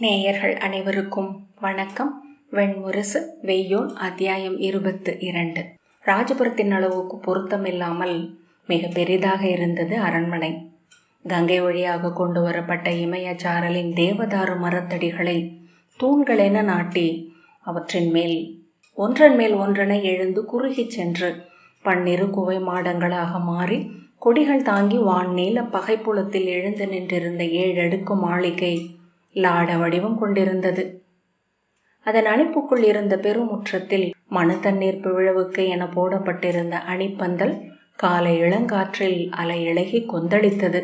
நேயர்கள் அனைவருக்கும் வணக்கம். வெண்முரசு வெய்யோன் அத்தியாயம் இருபத்து இரண்டு. ராஜபுரத்தின் அளவுக்கு பொருத்தமில்லாமல் மிக பெரிதாக இருந்தது அரண்மனை. கங்கை வழியாக கொண்டு வரப்பட்ட இமயச்சாரலின் தேவதாரு மரத்தடிகளை தூண்களென நாட்டி அவற்றின் மேல் ஒன்றன் மேல் ஒன்றென எழுந்து குறுகிச் சென்று பன்னிரு குவை மாடங்களாக மாறி கொடிகள் தாங்கி வான் நீல பகைப்புலத்தில் எழுந்து நின்றிருந்த ஏழடுக்கு மாளிகை லாட வடிவம் கொண்டிருந்தது. அதன் அணிப்புக்குள் இருந்த பெருமுற்றத்தில் மணு தண்ணீர் பிழவுக்கு என போடப்பட்டிருந்த அணிப்பந்தல் காலை இளங்காற்றில் அலை இழகி கொந்தளித்தது.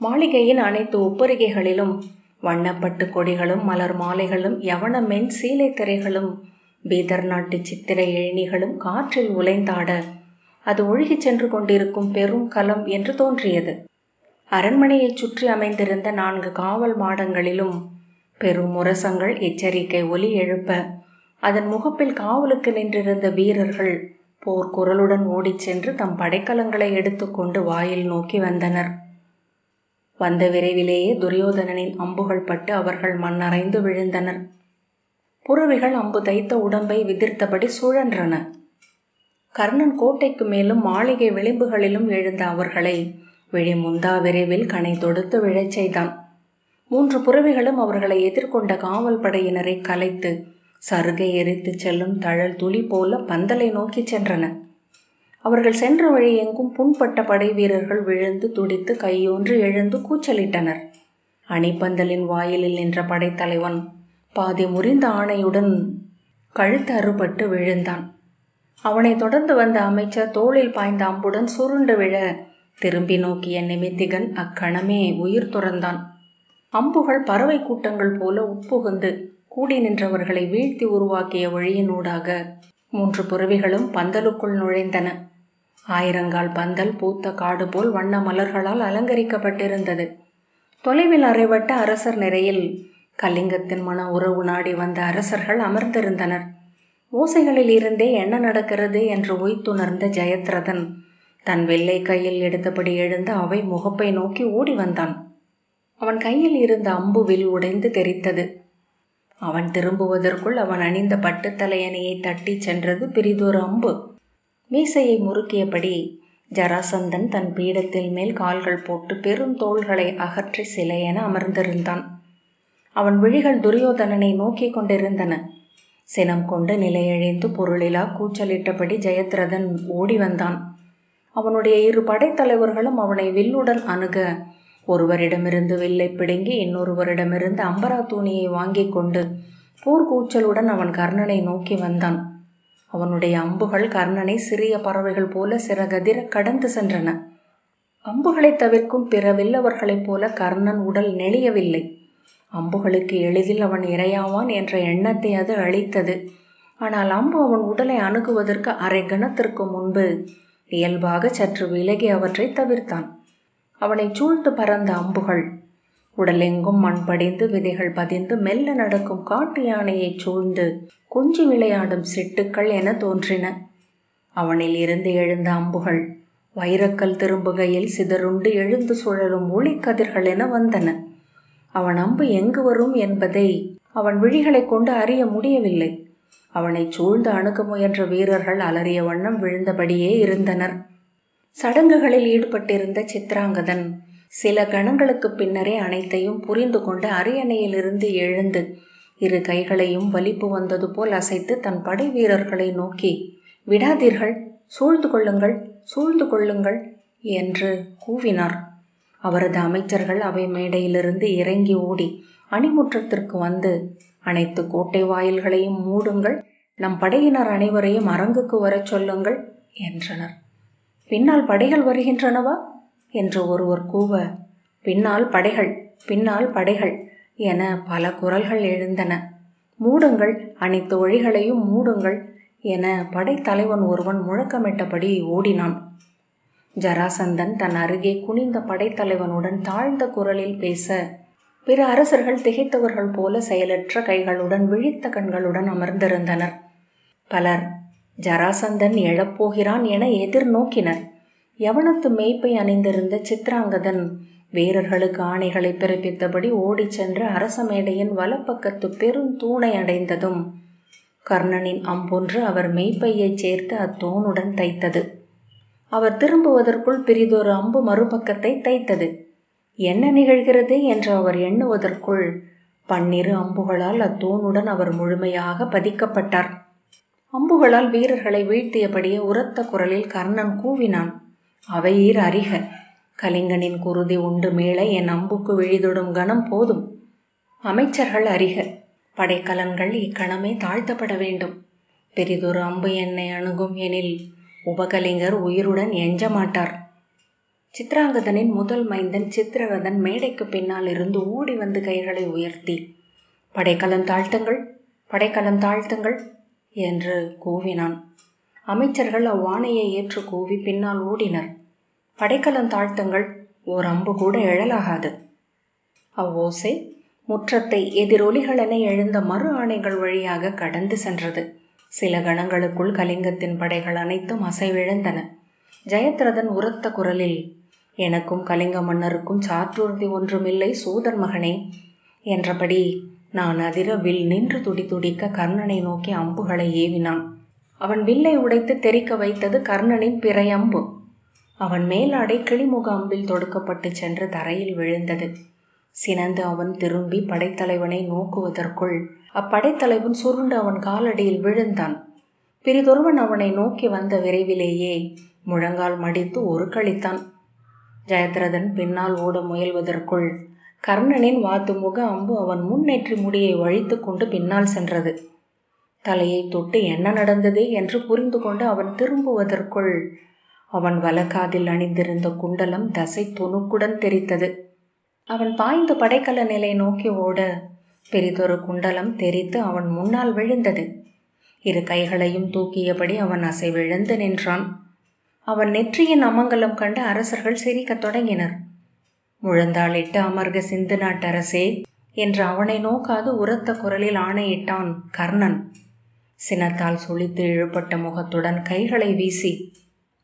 மாளிகையின் அனைத்து உப்பரிகைகளிலும் வண்ணப்பட்டு கொடிகளும் மலர் மாலைகளும் யவன மென் சீலை திரைகளும் பீதர் நாட்டு சித்திரை எழினிகளும் காற்றில் உலைந்தாட அது ஒழுகிச் சென்று கொண்டிருக்கும் பெரும் கலம் என்று தோன்றியது. அரண்மனையைச் சுற்றி அமைந்திருந்த நான்கு காவல் மாடங்களிலும் பெரும் முரசங்கள் எச்சரிக்கை ஒலி எழுப்ப அதன் முகப்பில் காவலுக்கு நின்றிருந்த வீரர்கள் போர்க்குரலுடன் ஓடிச் சென்று தம் படைக்கலங்களை எடுத்துக்கொண்டு வாயில் நோக்கி வந்தனர். வந்த விரைவிலேயே துரியோதனனின் அம்புகள் பட்டு அவர்கள் மண்ணறைந்து விழுந்தனர். புறவிகள் அம்பு தைத்த உடம்பை விதிர்த்தபடி சுழன்றன. கர்ணன் கோட்டைக்கு மேலும் மாளிகை விளிம்புகளிலும் எழுந்த அவர்களை விழி முந்தா விரைவில் கனை தொடுத்து விழச் செய்தான். மூன்று புறவிகளும் அவர்களை எதிர்கொண்ட காவல் படையினரை கலைத்து சருகை எரித்து செல்லும் தழல் துளி போல பந்தலை நோக்கிச் சென்றன. அவர்கள் சென்ற வழி எங்கும் புண்பட்ட படை வீரர்கள் விழுந்து துடித்து கையொன்று எழுந்து கூச்சலிட்டனர். அணிப்பந்தலின் வாயிலில் நின்ற படைத்தலைவன் பாதி முறிந்த ஆணையுடன் கழுத்து அறுபட்டு விழுந்தான். அவனை தொடர்ந்து வந்த அமைச்சர் தோளில் பாய்ந்த அம்புடன் சுருண்டு விழ திரும்பி நோக்கிய நிமித்திகன் அக்கணமே உயிர் துறந்தான். அம்புகள் பறவை கூட்டங்கள் போல உட்புகுந்து கூடி நின்றவர்களை வீழ்த்தி உருவாக்கிய வழியினூடாக மூன்று புறவிகளும் பந்தலுக்குள் நுழைந்தன. ஆயிரங்கால் பந்தல் பூத்த காடு போல் வண்ண மலர்களால் அலங்கரிக்கப்பட்டிருந்தது. தொலைவில் அறைவட்ட அரசர் நிறையில் கலிங்கத்தின் மன உறவு நாடி வந்த அரசர்கள் அமர்ந்திருந்தனர். ஓசைகளில் இருந்தே என்ன நடக்கிறது என்று உய்த்துணர்ந்த ஜெயத்ரதன் தன் வெள்ளை கையில் எடுத்தபடி எழுந்து அவை முகப்பை நோக்கி ஓடி வந்தான். அவன் கையில் இருந்த அம்பு வில் உடைந்து தெரித்தது. அவன் திரும்புவதற்குள் அவன் அணிந்த பட்டுத்தலையணையை தட்டி சென்றது பிரிதொரு அம்பு. மீசையை முறுக்கியபடி ஜராசந்தன் தன் பீடத்தில் மேல் கால்கள் போட்டு பெரும் தோள்களை அகற்றி சிலையென அமர்ந்திருந்தான். அவன் விழிகள் துரியோதனனை நோக்கி கொண்டிருந்தன. சினம் கொண்டு நிலையழிந்து பொருளிலா கூச்சலிட்டபடி ஜெயத்ரதன் ஓடி வந்தான். அவனுடைய இரு படைத்தலைவர்களும் அவனை வில்லுடன் அணுக. ஒருவரிடமிருந்து வில்லை பிடுங்கி இன்னொருவரிடமிருந்து அம்பரா தூணியை வாங்கி கொண்டு போர்க்கூச்சலுடன் அவன் கர்ணனை நோக்கி வந்தான். அவனுடைய அம்புகள் கர்ணனை சிறிய பறவைகள் போல சிறகதிர கடந்து சென்றன. அம்புகளை தவிர்க்கும் பிற வில்லவர்களைப் போல கர்ணன் உடல் நெளியவில்லை. அம்புகளுக்கு எளிதில் அவன் இரையாவான் என்ற எண்ணத்தை அது அளித்தது. ஆனால் அம்பு அவன் உடலை அணுகுவதற்கு அரை கணத்திற்கு முன்பு இயல்பாக சற்று விலகி அவற்றை தவிர்த்தான். அவனை சூழ்ந்து பறந்த அம்புகள். உடலெங்கும் மண் படிந்து விதைகள் பதிந்து மெல்ல நடக்கும் காட்டு யானையைச் சூழ்ந்து கொஞ்சி விளையாடும் சிட்டுக்கள் என தோன்றின. அவனில் இருந்து எழுந்த அம்புகள் வைரக்கல் திரும்புகையில் சிதறுண்டு எழுந்து சுழலும் ஒளிக்கதிர்கள் என வந்தன. அவன் அம்பு எங்கு வரும் என்பதை அவன் விழிகளை கொண்டு அறிய முடியவில்லை. அவனை சூழ்ந்து அணுக முயன்ற வீரர்கள் அலறிய வண்ணம் விழுந்தபடியே இருந்தனர். சடங்குகளில் ஈடுபட்டிருந்த சித்ராங்கதன் சில கணங்களுக்கு பின்னரே அனைத்தையும் புரிந்து கொண்டு அரியணையிலிருந்து எழுந்து இரு கைகளையும் வலிப்பு வந்தது போல் அசைத்து தன் படை வீரர்களை நோக்கி விடாதீர்கள் சூழ்ந்து கொள்ளுங்கள் சூழ்ந்து கொள்ளுங்கள் என்று கூவினார். அவரது அமைச்சர்கள் அவை மேடையிலிருந்து இறங்கி ஓடி அணிமுற்றத்திற்கு வந்து அனைத்து கோட்டை வாயில்களையும் மூடுங்கள். நம் படையினர் அனைவரையும் அரங்குக்கு வரச் சொல்லுங்கள் என்றனர். பின்னால் படைகள் வருகின்றனவா? என்று ஒருவர் கூவ பின்னால் படைகள் பின்னால் படைகள் என பல குரல்கள் எழுந்தன. மூடுங்கள் அனைத்து வழிகளையும் மூடுங்கள் என படைத்தலைவன் ஒருவன் முழக்கமிட்டபடி ஓடினான். ஜராசந்தன் தன் அருகே குனிந்த படைத்தலைவனுடன் தாழ்ந்த குரலில் பேச பிற அரசர்கள் திகைத்தவர்கள் போல செயலற்ற கைகளுடன் விழித்த கண்களுடன் அமர்ந்திருந்தனர். பலர் ஜராசந்தன் எழப்போகிறான் என எதிர்நோக்கினர். யவனத்து மேய்ப்பை அணிந்திருந்த சித்ராங்கதன் வீரர்களுக்கு ஆணைகளை பிறப்பித்தபடி ஓடிச் சென்று அரச மேடையின் வலப்பக்கத்து பெரும் தூணை அடைந்ததும் கர்ணனின் அம்பொன்று அவர் மெய்ப்பையைச் சேர்த்து அத்தூணுடன் தைத்தது. அவர் திரும்புவதற்குள் பிரிதொரு அம்பு மறுபக்கத்தை தைத்தது. என்ன நிகழ்கிறது என்று அவர் எண்ணுவதற்குள் பன்னிரு அம்புகளால் அத்தூணுடன் அவர் முழுமையாக பதிக்கப்பட்டார். அம்புகளால் வீரர்களை வீழ்த்தியபடியே உரத்த குரலில் கர்ணன் கூவினான். அவையீர் அறிக கலிங்கனின் குருதி உண்டு மேலே என் அம்புக்கு விழிதொடும் கணம் போதும். அமைச்சர்கள் அறிக படைக்கலன்கள் இக்கணமே தாழ்த்தப்பட வேண்டும். பெரிதொரு அம்பு என்னை அணுகும் எனில் உபகலிங்கர் உயிருடன் எஞ்ச மாட்டார். சித்ராங்கதனின் முதல் மைந்தன் சித்திரரதன் மேடைக்கு பின்னால் இருந்து ஓடி வந்து கைகளை உயர்த்தி படைக்கலம் தாழ்த்துங்கள் படைக்கலம் தாழ்த்துங்கள் என்று கூவினான். அமைச்சர்கள் அவ்வாணையை ஏற்று கூவி பின்னால் ஓடினர். படைக்கலம் தாழ்த்துங்கள் ஓர் அம்பு கூட எழலாகாது. அவ்வோசை முற்றத்தை எதிரொலிகளென எழுந்த மறு ஆணைகள் வழியாக கடந்து சென்றது. சில கணங்களுக்குள் கலிங்கத்தின் படைகள் அனைத்தும் அசைவிழந்தன. ஜெயத்ரதன் உரத்த குரலில் எனக்கும் கலிங்க மன்னருக்கும் சாற்றுறுதி ஒன்றுமில்லை சூதன் மகனே என்றபடி நான் அதிர வில் நின்று துடி துடிக்க கர்ணனை நோக்கி அம்புகளை ஏவினான். அவன் வில்லை உடைத்து தெரிக்க வைத்தது கர்ணனின் பிறையம்பு. அவன் மேலாடை கிளிமுக அம்பில் தொடுக்கப்பட்டு சென்று தரையில் விழுந்தது. சினந்து அவன் திரும்பி படைத்தலைவனை நோக்குவதற்குள் அப்படைத்தலைவன் சுருண்டு அவன் காலடியில் விழுந்தான். பிரிதொருவன் அவனை நோக்கி வந்த விரைவிலேயே முழங்கால் மடித்து ஒரு கழித்தான் ஜெயத்ரதன் பின்னால் ஓட முயல்வதற்குள் கர்ணனின் வாத்து முக அம்பு அவன் முன்னேற்றி முடியை வழித்து கொண்டு பின்னால் சென்றது. தலையை தொட்டு என்ன நடந்தது என்று புரிந்து கொண்டு அவன் திரும்புவதற்குள் அவன் வலக்காதில் அணிந்திருந்த குண்டலம் தசை துணுக்குடன் தெரித்தது. அவன் பாய்ந்து படைக்கல நிலை நோக்கி ஓட பெரிதொரு குண்டலம் தெரித்து அவன் முன்னால் விழுந்தது. இரு கைகளையும் தூக்கியபடி அவன் அசை விழுந்து நின்றான். அவன் நெற்றியின் அமங்கலம் கண்டு அரசர்கள் சிரிக்கத் தொடங்கினர். முழந்தாளிட்டு அமர்க சிந்து நாட்டரசே என்று அவனை நோக்காது உரத்த குரலில் ஆணையிட்டான் கர்ணன். சினத்தால் சுழித்து இழுபட்ட முகத்துடன் கைகளை வீசி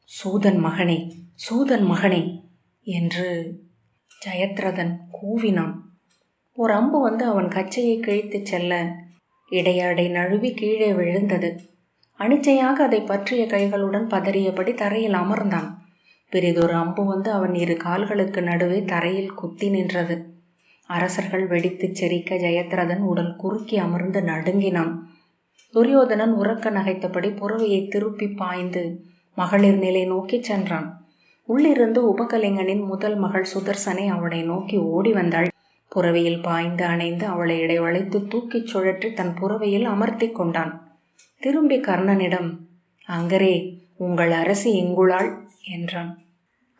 சூதன் மகனே சூதன் மகனே என்று ஜெயத்ரதன் கூவினான். ஒரு அம்பு வந்து அவன் கச்சையை கிழித்துச் செல்ல இடையாடை நழுவி கீழே விழுந்தது. அனிச்சையாக அதை பற்றிய கைகளுடன் பதறியபடி தரையில் அமர்ந்தான். பெரிதொரு அம்பு வந்து அவன் இரு கால்களுக்கு நடுவே தரையில் குத்தி நின்றது. அரசர்கள் வெடித்துச் செரிக்க ஜெயத்ரதன் உடல் குறுக்கி அமர்ந்து நடுங்கினான். துரியோதனன் உறக்க நகைத்தபடி புறவையை திருப்பி பாய்ந்து மகளிர் நிலை நோக்கிச் சென்றான். உள்ளிருந்து உபகலிங்கனின் முதல் மகள் சுதர்சனை அவனை நோக்கி ஓடி வந்தாள். புறவையில் பாய்ந்து அணைந்து அவளை இடைவளைத்து தூக்கிச் சுழற்றி தன் புறவையில் அமர்த்தி கொண்டான். திரும்பி கர்ணனிடம் அங்கரே உங்கள் அரசி எங்குளாள்? என்றான்.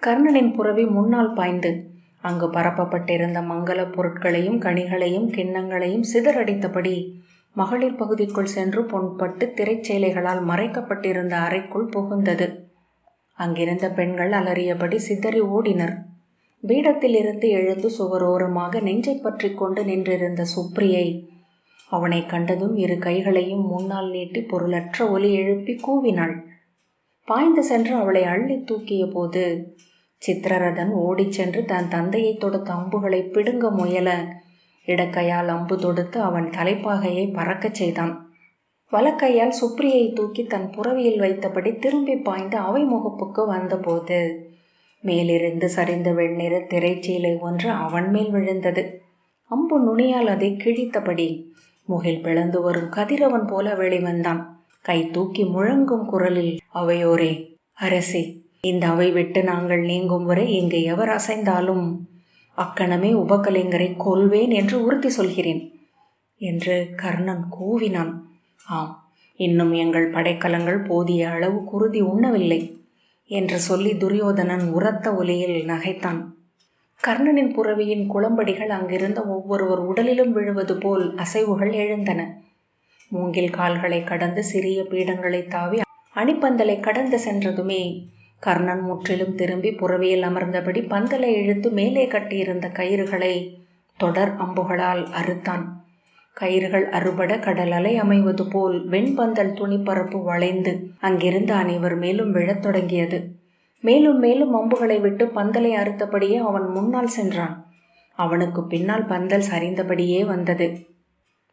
கர்ணனின் புறவி முன்னால் பாய்ந்து அங்கு பரப்பப்பட்டிருந்த மங்கள பொருட்களையும் கனிகளையும் கிண்ணங்களையும் சிதறடித்தபடி மகளிர் பகுதிக்குள் சென்று பொன்பட்டு திரைச்சேலைகளால் மறைக்கப்பட்டிருந்த அறைக்குள் புகுந்தது. அங்கிருந்த பெண்கள் அலறியபடி சிதறி ஓடினர். பீடத்திலிருந்து எழுந்து சுவரோரமாக நெஞ்சை பற்றி கொண்டு நின்றிருந்த சுப்ரியை அவனை கண்டதும் இரு கைகளையும் முன்னால் நீட்டி பொருளற்ற ஒலி எழுப்பி கூவினாள். பாய்ந்து சென்று அவளை அள்ளி தூக்கிய போது சித்திரரதன் ஓடிச் சென்று தன் தந்தையை தொடுத்த அம்புகளை பிடுங்க முயல இடக்கையால் அம்பு தொடுத்து அவன் தலைப்பாகையை பறக்கச் செய்தான். வலக்கையால் சுப்ரியை தூக்கி தன் புறவியில் வைத்தபடி திரும்பி பாய்ந்து அவை முகப்புக்கு வந்தபோது மேலிருந்து சரிந்த வெண்ணிற திரைச்சீலை ஒன்று அவன் மேல் விழுந்தது. அம்பு நுனியால் அதை கிழித்தபடி முகில் பிளந்து வரும் கதிரவன் போல வெளிவந்தான் கை தூக்கி முழங்கும் குரலில் அவையோரே அரசே இந்த அவை விட்டு நாங்கள் நீங்கும் வரை இங்கு எவர் அசைந்தாலும் அக்கணமே உபகலைஞரை கொல்வேன் என்று உறுதி சொல்கிறேன் என்று கர்ணன் கூவினான். ஆம் இன்னும் எங்கள் படைக்கலங்கள் போதிய அளவு குருதி உண்ணவில்லை என்று சொல்லி துரியோதனன் உரத்த ஒலியில் நகைத்தான். கர்ணனின் புறவியின் குளம்படிகள் அங்கிருந்த ஒவ்வொருவர் உடலிலும் விழுவது போல் அசைவுகள் எழுந்தன. மூங்கில் கால்களை கடந்து சிறிய பீடங்களை தாவி அணிப்பந்தலை கடந்து சென்றதுமே கர்ணன் முற்றிலும் திரும்பி புறவியில் அமர்ந்தபடி பந்தலை இழுத்து மேலே கட்டியிருந்த கயிறுகளை தொடர் அம்புகளால் அறுத்தான். கயிறுகள் அறுபட கடல் அலை அமைவது போல் வெண்பந்தல் துணிப்பரப்பு வளைந்து அங்கிருந்த அனைவர் மேலும் விழத் தொடங்கியது. மேலும் மேலும் அம்புகளை விட்டு பந்தலை அறுத்தபடியே அவன் முன்னால் சென்றான். அவனுக்கு பின்னால் பந்தல் சரிந்தபடியே வந்தது.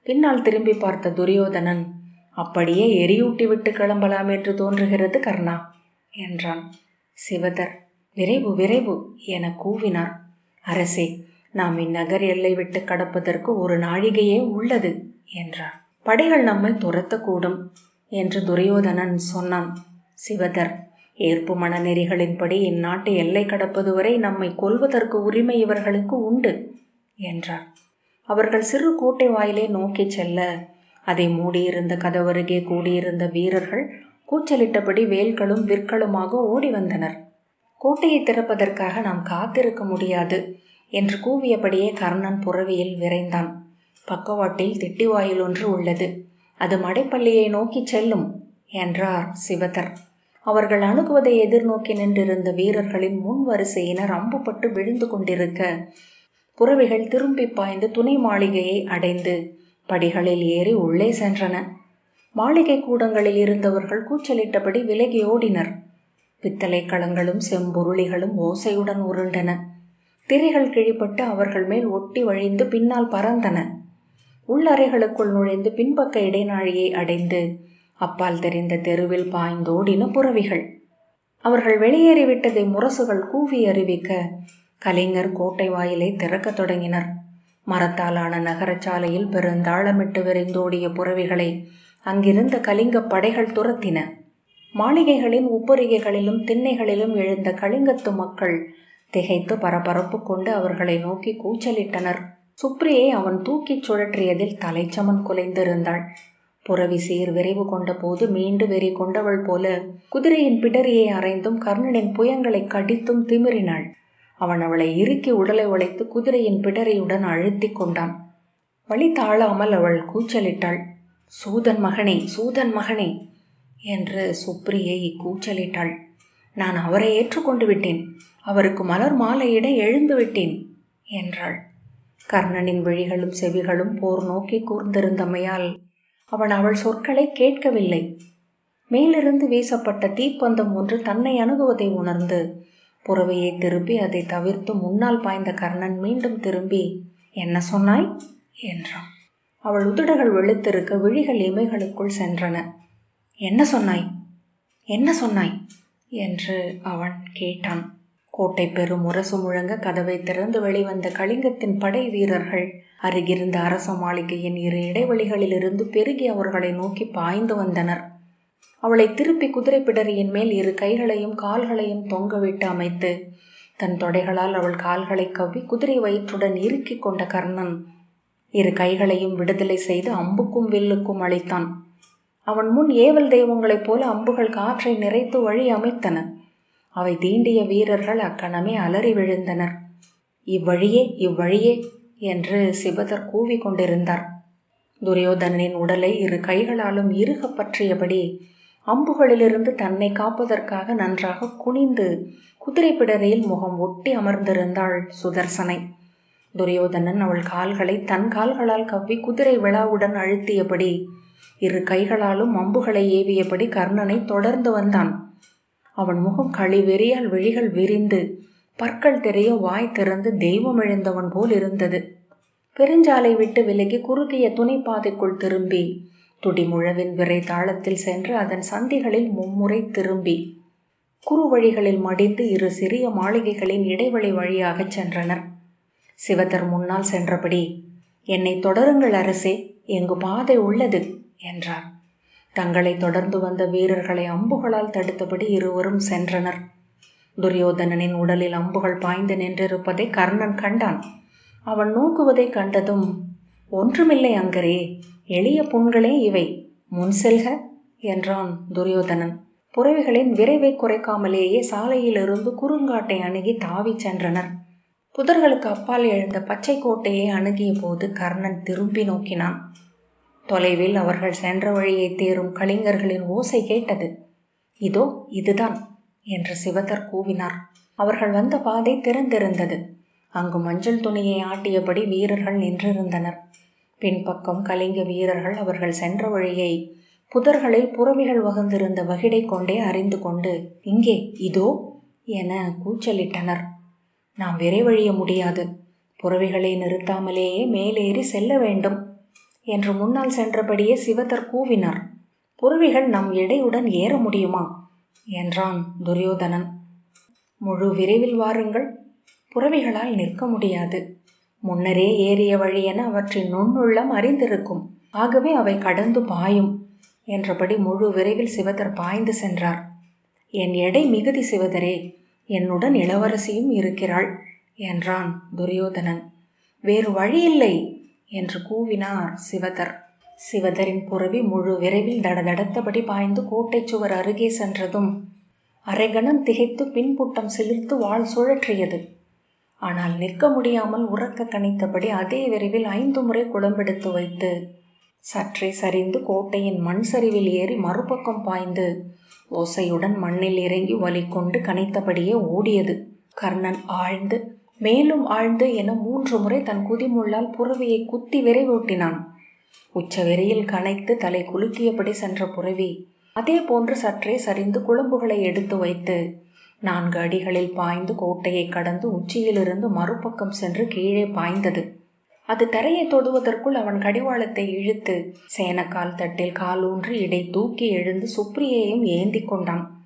பின்னால் திரும்பி பார்த்த துரியோதனன் அப்படியே எரியூட்டி விட்டு கிளம்பலாம் என்று தோன்றுகிறது கர்ணா என்றான். சிவதர் விரைவு விரைவு என கூவினார். அரசே நாம் இந்நகர் எல்லை விட்டு கடப்பதற்கு ஒரு நாழிகையே உள்ளது என்றார் படைகள் நம்மை துரத்தக்கூடும் என்று துரியோதனன் சொன்னான். சிவதர் ஏற்பு மனநெறிகளின்படி இந்நாட்டு எல்லை கடப்பது வரை நம்மை கொல்வதற்கு உரிமை இவர்களுக்கு உண்டு என்றார். அவர்கள் சிறு கோட்டை வாயிலை நோக்கிச் செல்ல அதை மூடியிருந்த கதவருகே கூடியிருந்த வீரர்கள் கூச்சலிட்டபடி வேல்களும் விற்களுமாக ஓடி வந்தனர். கோட்டையை திறப்பதற்காக நாம் காத்திருக்க முடியாது என்று கூவியபடியே கர்ணன் புறவியில் விரைந்தான். பக்கவாட்டில் திட்டிவாயில் ஒன்று உள்ளது. அது மடைப்பள்ளியை நோக்கி செல்லும் என்றார் சிவதர் அவர்கள் அணுகுவதை எதிர்நோக்கி நின்றிருந்த வீரர்களின் முன் வரிசையினர் அம்புப்பட்டு விழுந்து கொண்டிருக்க புறவிகள் திரும்பி பாய்ந்து துணை மாளிகையை அடைந்து படிகளில் ஏறி உள்ளே சென்றன. மாளிகை கூடங்களில் இருந்தவர்கள் கூச்சலிட்டபடி விலகி ஓடினர். பித்தளை களங்களும் செம்பொருளிகளும் ஓசையுடன் உருண்டன. திரைகள் கிழிப்பட்டு அவர்கள் மேல் ஒட்டி வழிந்து பின்னால் பறந்தன. உள்ளறைகளுக்குள் நுழைந்து பின்பக்க இடைநாழியை அடைந்து அப்பால் தெரிந்த தெருவில் பாய்ந்தோடின புறவிகள். அவர்கள் வெளியேறிவிட்டதை முரசுகள் கூவி அறிவிக்க கலைஞர் கோட்டை வாயிலை திறக்கத் தொடங்கினர். மரத்தாலான நகரச்சாலையில் பெருந்தாளமிட்டு விரைந்தோடிய புறவிகளை அங்கிருந்த கலிங்க படைகள் துரத்தின. மாளிகைகளின் உப்பரிகைகளிலும் திண்ணைகளிலும் எழுந்த கலிங்கத்து மக்கள் திகைத்து பரபரப்பு கொண்டு அவர்களை நோக்கி கூச்சலிட்டனர். சுப்ரியை அவன் தூக்கிச் சுழற்றியதில் தலைச்சமன் குலைந்திருந்தாள். புறவி சீர் விரைவு கொண்ட போது மீண்டு வெறி கொண்டவள் போல குதிரையின் பிடரியை அரைந்தும் கர்ணனின் புயங்களை கடித்தும் திமிரினாள். அவன் அவளை இறுக்கி உடலை உழைத்து குதிரையின் பிடரியுடன் அழுத்தி கொண்டான். வழி தாழாமல் அவள் கூச்சலிட்டாள். சூதன் மகனே சூதன் மகனே என்று சுப்ரியை கூச்சலிட்டாள். நான் அவரை ஏற்றுக்கொண்டு விட்டேன். அவருக்கு மலர் மாலையிட எழுந்து விட்டேன் என்றாள். கர்ணனின் விழிகளும் செவிகளும் போர் நோக்கி கூர்ந்திருந்தமையால் அவன் அவள் சொற்களை கேட்கவில்லை. மேலிருந்து வீசப்பட்ட தீப்பந்தம் ஒன்று தன்னை அணுகுவதை உணர்ந்து புறவையை திருப்பி அதை தவிர்த்து முன்னால் பாய்ந்த கர்ணன் மீண்டும் திரும்பி என்ன சொன்னாய்? என்றான். அவள் உதடுகள் வெளுத்திருக்க விழிகள் இமைகளுக்குள் சென்றன. என்ன சொன்னாய்? என்ன சொன்னாய்? என்று அவன் கேட்டான். கோட்டை பெரும் முரசு முழங்க கதவை திறந்து வெளிவந்த கலிங்கத்தின் படை வீரர்கள். அருகிருந்த அரச மாளிகையின் இரு இடைவெளிகளிலிருந்து பெருகி அவர்களை நோக்கி பாய்ந்து வந்தனர். அவளை திருப்பி குதிரை பிடரியின் மேல் இரு கைகளையும் கால்களையும் தொங்கவிட்டு அமைத்து தன் தொடைகளால் அவள் கால்களை கவ்வி குதிரை வயிற்றுடன் இறுக்கிக் கொண்ட கர்ணன் இரு கைகளையும் விடுதலை செய்து அம்புக்கும் வில்லுக்கும் அளித்தான். அவன் முன் ஏவல் தெய்வங்களைப் போல அம்புகள் காற்றை நிறைத்து வழி அமைத்தன. அவை தீண்டிய வீரர்கள் அக்கணமே அலறி விழுந்தனர். இவ்வழியே இவ்வழியே என்று சிபதர் கூவிக் கொண்டிருந்தார். துரியோதனனின் உடலை இரு கைகளாலும் இறுக பற்றியபடி அம்புகளிலிருந்து தன்னை காப்பதற்காக நன்றாக குனிந்து குதிரை பிடரையில் முகம் ஒட்டி அமர்ந்திருந்தாள் சுதர்சனை. துரியோதனன் அவள் கால்களை தன் கால்களால் கவ்வி குதிரை விழாவுடன் அழுத்தியபடி இரு கைகளாலும் அம்புகளை ஏவியபடி கர்ணனை தொடர்ந்து வந்தான். அவன் முகம் கழிவெறியால் விழிகள் விரிந்து பற்கள் தெரிய வாய் திறந்து தெய்வம் எழுந்தவன் போல் இருந்தது. பெருஞ்சாலை விட்டு விலகி குறுகிய துணைப்பாதைக்குள் திரும்பி துடிமுழவின் விரை தாளத்தில் சென்று அதன் சந்திகளில் மும்முறை திரும்பி குறுவழிகளில் மடிந்து இரு சிறிய மாளிகைகளின் இடைவெளி வழியாகச் சென்றனர். சிவதர் முன்னால் சென்றபடி என்னை தொடருங்கள் அரசே எங்கு பாதை உள்ளது என்றார். தங்களை தொடர்ந்து வந்த வீரர்களை அம்புகளால் தடுத்தபடி இருவரும் சென்றனர். துரியோதனனின் உடலில் அம்புகள் பாய்ந்து நின்றிருப்பதை கர்ணன் கண்டான். அவன் நோக்குவதை கண்டதும் ஒன்றுமில்லை அங்கரே எளிய புண்களே இவை முன் செல்க என்றான் துரியோதனன். புறவிகளின் விரைவை குறைக்காமலேயே சாலையிலிருந்து குறுங்காட்டை அணுகி தாவிச் சென்றனர். புதர்களுக்கு அப்பால் எழுந்த பச்சை கோட்டையை அணுகிய போது கர்ணன் திரும்பி நோக்கினான். தொலைவில் அவர்கள் சென்ற வழியை தேரும் கலிங்கர்களின் ஓசை கேட்டது. இதோ இதுதான் என்று சிவதர் கூவினார். அவர்கள் வந்த பாதை திறந்திருந்தது. அங்கு மஞ்சள் துணியை ஆட்டியபடி வீரர்கள் நின்றிருந்தனர். பின்பக்கம் கலிங்க வீரர்கள் அவர்கள் சென்ற வழியை புதர்களில் புறவிகள் வகுந்திருந்த வகிடை கொண்டே அறிந்து கொண்டு இங்கே இதோ என கூச்சலிட்டனர். நாம் விரைவழிய முடியாது. புறவிகளை நிறுத்தாமலேயே மேலேறி செல்ல வேண்டும் என்று முன்னால் சென்றபடியே சிவதர் கூவினார். புறவிகள் நம் எடையுடன் ஏற முடியுமா? என்றான் துரியோதனன். முழு விரைவில் வாருங்கள். புறவிகளால் நிற்க முடியாது. முன்னரே ஏறிய வழியென அவற்றின் நுண்ணுள்ளம் அறிந்திருக்கும். ஆகவே அவை கடந்து பாயும். என்றபடி முழு விரைவில் சிவதர் பாய்ந்து சென்றார். என் எடை மிகுதி சிவதரே. என்னுடன் இளவரசியும் இருக்கிறாள். என்றான் துரியோதனன். வேறு வழியில்லை என்று கூவினார் சிவதர். சிவதரின் புறவி முழு விரைவில் தடதடத்தபடி பாய்ந்து கோட்டை சுவர் அருகே சென்றதும் அரைகணம் திகைத்து பின்புட்டம் சிலிர்த்து வாழ் சுழற்றியது. ஆனால் நிற்க முடியாமல் உறக்க கணித்தபடி அதே விரைவில் ஐந்து முறை குளம்பெடுத்து வைத்து சற்றே சரிந்து கோட்டையின் மண் சரிவில் ஏறி மறுபக்கம் பாய்ந்து ஓசையுடன் மண்ணில் இறங்கி வலி கொண்டு கனைத்தபடியே ஓடியது. கர்ணன் ஆழ்ந்து மேலும் ஆழ்ந்து என மூன்று முறை தன் குதிமுள்ளால் புறவியை குத்தி விரைவூட்டினான். உச்ச வெறியில் கனைத்து தலை குலுக்கியபடி சென்ற புறவி அதே போன்று சற்றே சரிந்து குழம்புகளை எடுத்து வைத்து நான்கு அடிகளில் பாய்ந்து கோட்டையை கடந்து உச்சியிலிருந்து மறுபக்கம் சென்று கீழே பாய்ந்தது. அது தரையை தொடுவதற்குள் அவன் கடிவாளத்தை இழுத்து சேனக்கால் தட்டில் காலூன்றி இடை தூக்கி எழுந்து சுப்ரியையும் ஏந்தி கொண்டான்.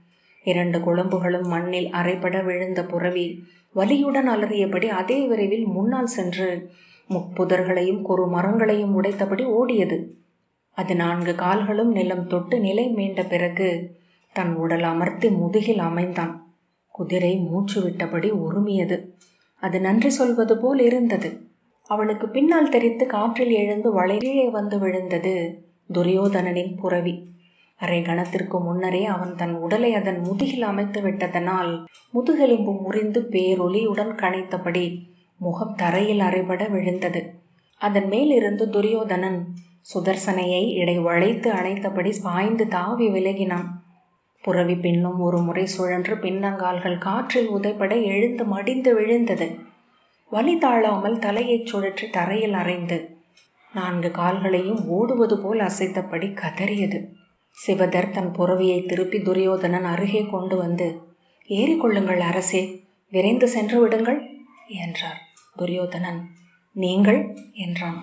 இரண்டு குழம்புகளும் மண்ணில் அரைபட விழுந்த புறவி வலியுடன் அலறியபடி அதே விரைவில் முன்னால் சென்று முப்புதர்களையும் குறு மரங்களையும் உடைத்தபடி ஓடியது. அது நான்கு கால்களும் நிலம் தொட்டு நிலை மீண்ட பிறகு தன் உடல் அமர்த்தி முதுகில் அமைந்தான். குதிரை மூச்சு விட்டபடி உருமியது அது நன்றி சொல்வது போல் இருந்தது. அவனுக்கு பின்னால் தெரித்து காற்றில் எழுந்து வளையே வந்து விழுந்தது துரியோதனனின் புறவி. அரை கணத்திற்கு முன்னரே அவன் தன் உடலை அதன் முதுகில் அமைத்து விட்டதனால் முதுகெலும்பு முறிந்து பேரொலியுடன் கனைத்தபடி முகம் தரையில் அறைபட விழுந்தது. அதன் மேலிருந்து துரியோதனன் சுதர்சனையை இடை வளைத்து அணைத்தபடி பாய்ந்து தாவி விலகினான். புறவி பின்னும் ஒரு முறை சுழன்று பின்னங்கால்கள் காற்றில் உதைப்பட எழுந்து மடிந்து விழுந்தது. வலி தாழாமல் தலையைச் சுழற்றி தரையில் அரைந்து நான்கு கால்களையும் ஓடுவது போல் அசைத்தபடி கதறியது. சிவதர் தன் புறவியை திருப்பி துரியோதனன் அருகே கொண்டு வந்து ஏறிக்கொள்ளுங்கள் அரசே விரைந்து சென்று விடுங்கள் என்றார். துரியோதனன் நீங்கள் என்றான்.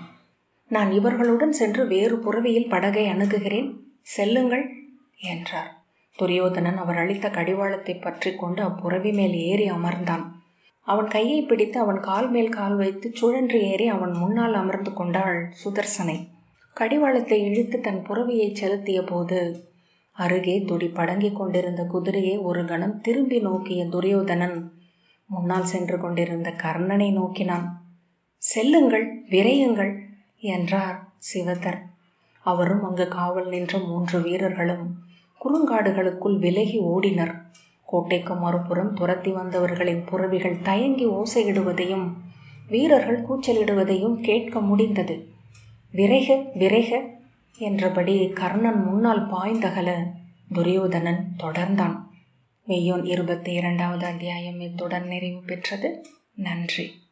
நான் இவர்களுடன் சென்று வேறு புறவியில் படகை அணுகுகிறேன் செல்லுங்கள் என்றார். துரியோதனன் அவர் அளித்த கடிவாளத்தை பற்றி கொண்டு அப்புறவி மேல் ஏறி அமர்ந்தான். அவன் கையை பிடித்து அவன் கால் மேல் கால் வைத்து சுழன்று ஏறி அவன் முன்னால் அமர்ந்து கொண்டாள் சுதர்சனை. கடிவாளத்தை இழுத்து தன் புறவியை செலுத்திய போது அருகே துடி படங்கிக் கொண்டிருந்த குதிரையை ஒரு கணம் திரும்பி நோக்கிய துரியோதனன் முன்னால் சென்று கொண்டிருந்த கர்ணனை நோக்கினான். செல்லுங்கள் விரையுங்கள் என்றார் சிவதர் அவரும் அங்கு காவல் நின்ற மூன்று வீரர்களும் குறுங்காடுகளுக்குள் விலகி ஓடினர். கோட்டைக்கு மறுபுறம் துரத்தி வந்தவர்களின் புறவிகள் தயங்கி ஓசையிடுவதையும் வீரர்கள் கூச்சலிடுவதையும் கேட்க முடிந்தது. விரைக விரைக என்றபடி கர்ணன் முன்னால் பாய்ந்தகல துரியோதனன் தொடர்ந்தான். மெய்யோன் இருபத்தி இரண்டாவது அத்தியாயம் இத்துடன் நிறைவு பெற்றது. நன்றி.